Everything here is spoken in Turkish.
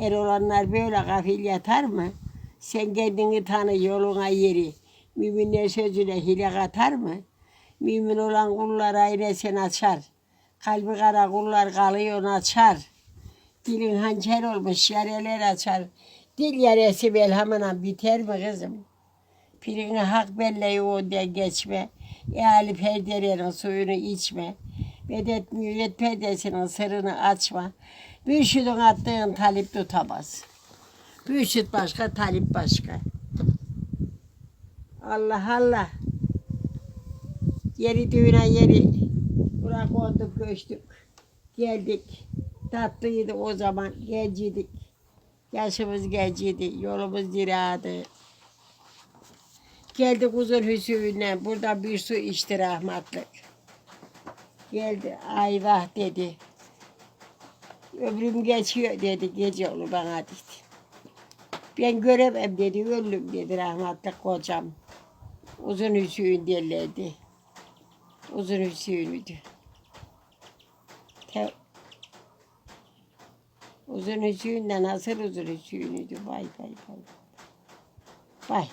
Er olanlar böyle gafil yatar mı? Sen kendini tanı yoluna yeri. Müminler sözüne hile katar mı? Mümin olan kullar sen açar. Kalbi kara kullar kalıyor açar. Dilin hançer olmuş yareler açar. Dil yaresi belhamına biter mi kızım? Pirini hak belleği o diye geçme. Yani perderenin suyunu içme. Medet müret perdesinin sırrını açma. Mürşidin attığın talip tutamaz. Mürşid başka, talip başka. Allah Allah. Yeri düğüne yeri. Bırak olduk göçtük. Geldik. Tatlıydı o zaman. Genciydik. Yaşımız genciydi. Yolumuz ziradı. Geldik uzun hüsüyle. Burada bir su içti rahmatlık. Geldi. Ayvah dedi. Ömrüm geçiyor dedi. Gece olur bana dedi. Ben göremem dedi. Öldüm dedi rahmatlık kocam. Uzun Hüsüyün derlerdi. Uzun Hüsüyün'üydü. Te- Uzun Hüsüyün'le nasıl uzun Hüsüyün'üydü? Vay vay vay. Vay.